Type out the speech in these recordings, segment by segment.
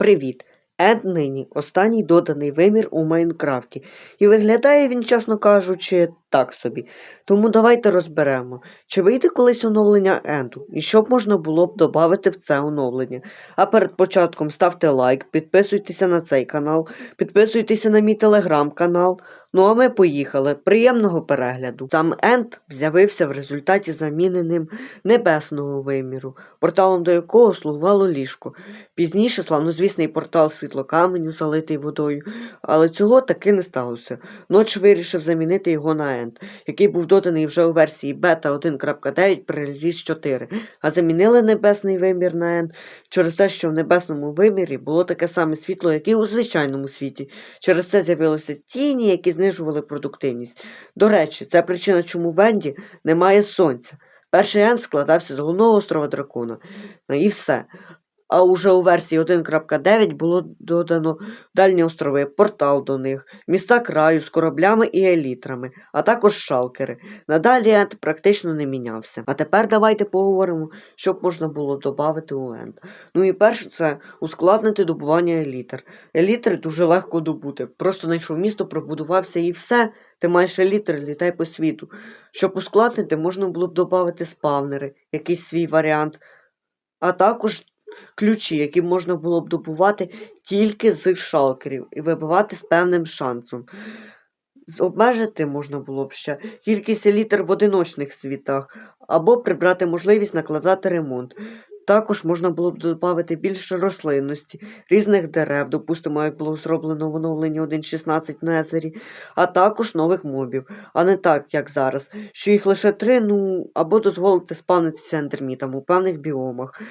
Привіт! Ед нині останній доданий вимір у Майнкрафті. І виглядає він, чесно кажучи, так собі. Тому давайте розберемо, чи вийде колись оновлення Енду, і що б можна було б додати в це оновлення. А перед початком ставте лайк, підписуйтеся на цей канал, підписуйтеся на мій телеграм-канал. Ну а ми поїхали. Приємного перегляду. Сам Енд з'явився в результаті заміни ним небесного виміру, порталом до якого слугувало ліжко. Пізніше славнозвісний портал світлокаменю, залитий водою, але цього таки не сталося. Ноч вирішив замінити його на Енд, який був доданий вже у версії бета 1.9 при реліз 4, а замінили небесний вимір на Енд через те, що в небесному вимірі було таке саме світло, як і у звичайному світі. Через це з'явилися тіні, які знижували продуктивність. До речі, це причина, чому в Енді немає сонця. Перший Енд складався з головного острова дракона. І все. А уже у версії 1.9 було додано дальні острови, портал до них, міста краю з кораблями і елітрами, а також шалкери. Надалі Енд практично не мінявся. А тепер давайте поговоримо, що б можна було додати у Енд. Ну і перше це ускладнити добування елітр. Елітри дуже легко добути. Просто знайшов місто, пробудувався і все. Ти маєш елітри, літай по світу. Щоб ускладнити, можна було б додати спавнери, якийсь свій варіант, а також ключі, які можна було б добувати тільки з шалкерів і вибивати з певним шансом. Обмежити можна було б ще кількість літер в одиночних світах, або прибрати можливість накладати ремонт. Також можна було б додати більше рослинності, різних дерев, допустимо, як було зроблено в оновленні 1.16 Незері, а також нових мобів, а не так, як зараз, що їх лише три, ну, або дозволити спавнитися ендермітам у певних біомах,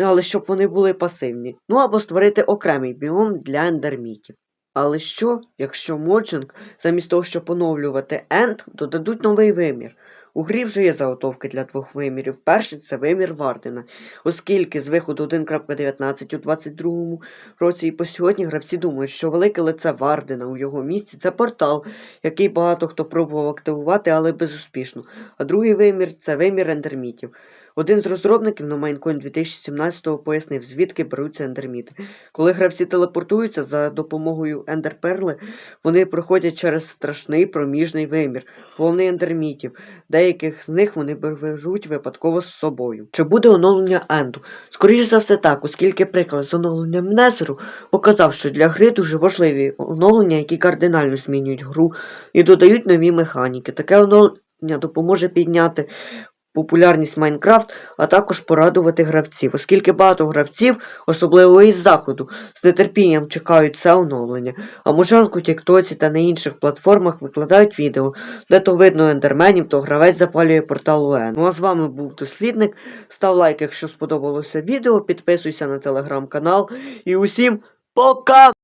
але щоб вони були пасивні. Ну або створити окремий біом для ендермітів. Але що, якщо моджинг, замість того, щоб поновлювати енд, додадуть новий вимір? У грі вже є заготовки для двох вимірів. Перший це вимір Вардена, оскільки з виходу 1.19 у 22 році і по сьогодні гравці думають, що велике лице Вардена у його місці це портал, який багато хто пробував активувати, але безуспішно. А другий вимір це вимір ендермітів. Один з розробників на Майнкоін 2017 пояснив, звідки беруться ендерміти. Коли гравці телепортуються за допомогою ендерперли, вони проходять через страшний проміжний вимір, повний ендермітів. Деяких з них вони беруть випадково з собою. Чи буде оновлення Енду? Скоріше за все так, оскільки приклад з оновленням Незеру показав, що для гри дуже важливі оновлення, які кардинально змінюють гру і додають нові механіки. Таке оновлення допоможе підняти популярність Майнкрафт, а також порадувати гравців, оскільки багато гравців, особливо із заходу, з нетерпінням чекають це оновлення. А можанку Тіктоці та на інших платформах викладають відео, де то видно ендерменів, то гравець запалює портал УН. Ну а з вами був дослідник. Став лайк, якщо сподобалося відео, підписуйся на телеграм-канал і усім пока!